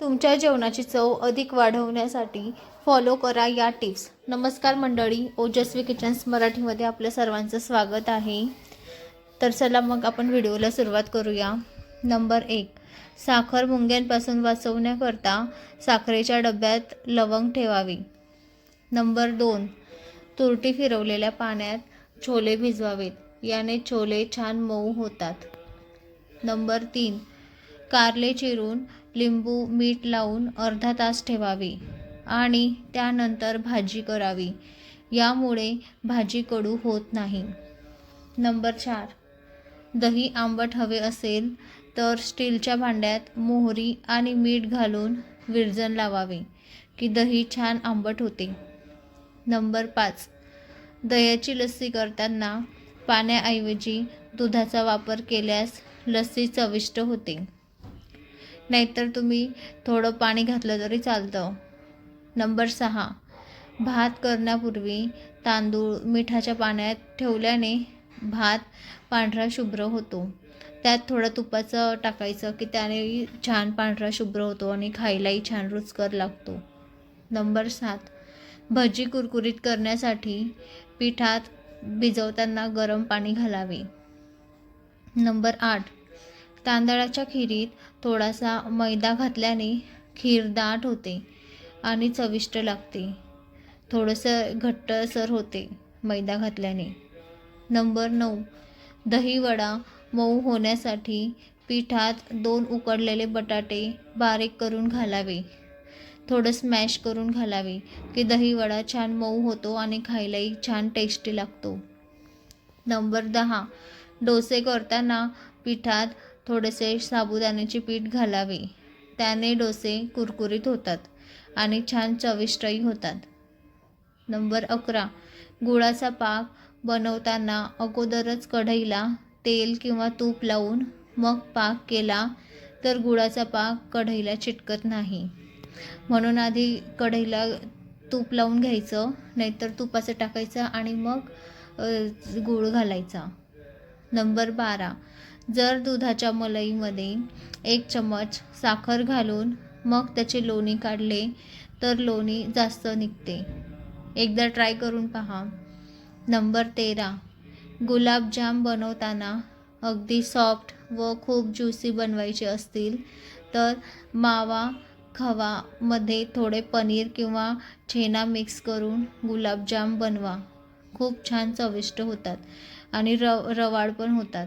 तुमच्या जेवणाची चव अधिक वाढवण्यासाठी फॉलो करा या टिप्स नमस्कार मंडळी ओजस्वी किचन्स मराठीमध्ये आपल्या सर्वांचं स्वागत आहे. तर चला मग आपण व्हिडिओला सुरुवात करूया. नंबर एक साखर मुंग्यांपासून वाचवण्याकरता साखरेच्या डब्यात लवंग ठेवावी. नंबर दोन तुरटी फिरवलेल्या पाण्यात छोले भिजवावेत. याने छोले छान मऊ होतात. नंबर तीन कारले चिरून लिंबू मीठ लावून अर्धा तास ठेवावे आणि त्यानंतर भाजी करावी. यामुळे भाजी कडू होत नाही. नंबर चार. दही आंबट हवे असेल तर स्टीलच्या भांड्यात मोहरी आणि मीठ घालून विरजन लावावे की दही छान आंबट होते. नंबर पाच. दह्याची लस्सी करताना पाण्याऐवजी दुधाचा वापर केल्यास लस्सी चविष्ट होते. नाहीतर तुम्ही थोडं पाणी घातलं तरी चालतं. नंबर सहा. भात करण्यापूर्वी तांदूळ मिठाच्या पाण्यात ठेवल्याने भात पांढरा शुभ्र होतो. त्यात थोडं तुपाचं टाकायचं की त्याने छान पांढरा शुभ्र होतो आणि खायलाही छान रुचकर लागतो. नंबर सात. भजी कुरकुरीत करण्यासाठी पिठात भिजवताना गरम पाणी घालावे. नंबर आठ. तांदळाच्या खिरीत थोडासा मैदा घातल्याने खीर दाट होते आणि चविष्ट लागते. थोडंसं घट्टसर होते मैदा घातल्याने. नंबर नऊ. दहीवडा मऊ होण्यासाठी पिठात दोन उकडलेले बटाटे बारीक करून घालावे. थोडं स्मॅश करून घालावे की दहीवडा छान मऊ होतो आणि खायलाही छान टेस्टी लागतो. नंबर दहा. डोसे करताना पिठात थोडेसे साबुदाण्याचे पीठ घालावे. त्याने डोसे कुरकुरीत होतात आणि छान चविष्टही होतात. नंबर अकरा. गुळाचा पाक बनवताना अगोदरच कढईला तेल किंवा तूप लावून मग पाक केला तर गुळाचा पाक कढईला चिटकत नाही. म्हणून आधी कढईला तूप लावून घ्यायचं नाहीतर तुपाचं टाकायचं आणि मग गूळ घालायचा. नंबर बारा. जर दुधाच्या मलईमध्ये एक चमच साखर घालून मग त्याचे लोणी काढले तर लोणी जास्त निघते. एकदा ट्राय करून पहा. नंबर तेरा. गुलाबजाम बनवताना अगदी सॉफ्ट व खूप ज्युसी बनवायचे असतील तर मावा खवामध्ये थोडे पनीर किंवा छेना मिक्स करून गुलाबजाम बनवा. खूप छान चविष्ट होतात आणि र रवाळ पण होतात.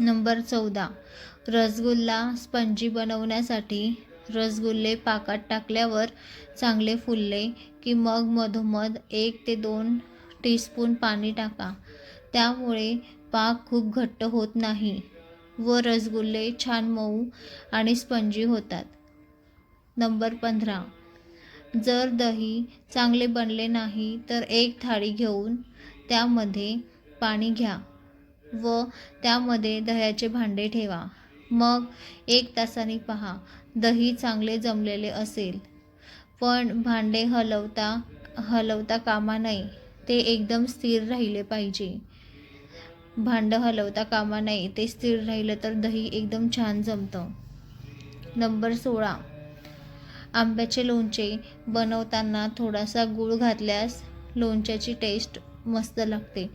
नंबर चौदा. रसगुल्ला स्पंजी बनवण्यासाठी रसगुल्ले पाकात टाकल्यावर चांगले फुलले की मग मधोमध एक ते दोन टीस्पून पाणी टाका. त्यामुळे पाक खूप घट्ट होत नाही व रसगुल्ले छान मऊ आणि स्पंजी होतात. नंबर पंधरा. जर दही चांगले बनले नाही तर एक थाळी घेऊन त्यामध्ये पाणी घ्या. व त्यामध्ये दह्याचे भांडे ठेवा. मग एक तासाने पहा दही चांगले जमलेले असेल. पण भांडे हलवता हलवता कामा नाही ते एकदम स्थिर राहिले पाहिजे. भांडं हलवता कामा नाही ते स्थिर राहिलं तर दही एकदम छान जमतं. नंबर सोळा. आंब्याचे लोणचे बनवताना थोडासा गूळ घातल्यास लोणच्याची टेस्ट मस्त लागते.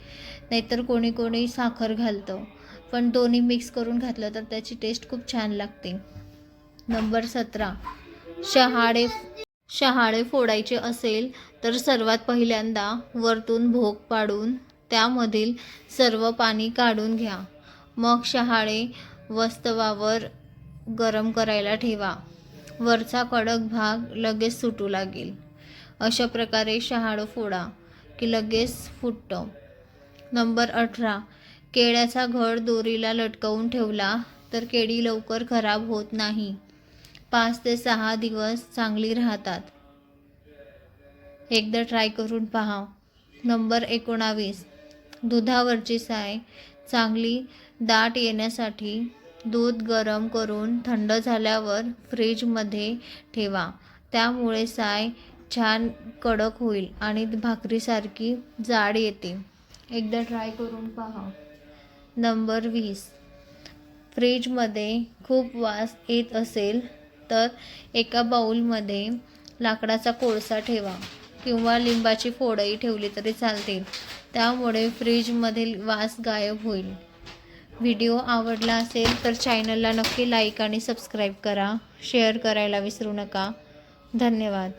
नाहीतर कोणी कोणी साखर घालतं. पण दोन्ही मिक्स करून घातलं तर त्याची टेस्ट खूप छान लागते. नंबर सतरा. शहाळे शहाळे फोडायचे असेल तर सर्वात पहिल्यांदा वरतून भोग पाडून त्यामधील सर्व पाणी काढून घ्या. मग शहाळे वस्तवावर गरम करायला ठेवा. वरचा कडक भाग लगेच सुटू लागेल. अशा प्रकारे शहाळं फोडा. की लगेच फुटतं. नंबर अठरा. केळ्याचा घड दोरीला लटकवून ठेवला तर केळी लवकर खराब होत नाही. पाच ते सहा दिवस चांगली राहतात. एकदा ट्राय करून पहा. नंबर एकोणावीस. दुधावरची साय. चांगली दाट येण्यासाठी दूध गरम करून थंड झाल्यावर फ्रीजमध्ये ठेवा. त्यामुळे साय छान कडक होईल आणि भाकरीसारखी जाड येते. एकदा ट्राय करून पहा. नंबर वीस. फ्रीजमध्ये खूप वास येत असेल तर एका बाऊलमध्ये लाकडाचा कोळसा ठेवा किंवा लिंबाची फोडही ठेवली तरी चालतील त्यामुळे फ्रीजमधील वास गायब होईल. व्हिडिओ आवडला असेल तर चॅनलला नक्की लाईक आणि सबस्क्राईब करा. शेअर करायला विसरू नका. धन्यवाद.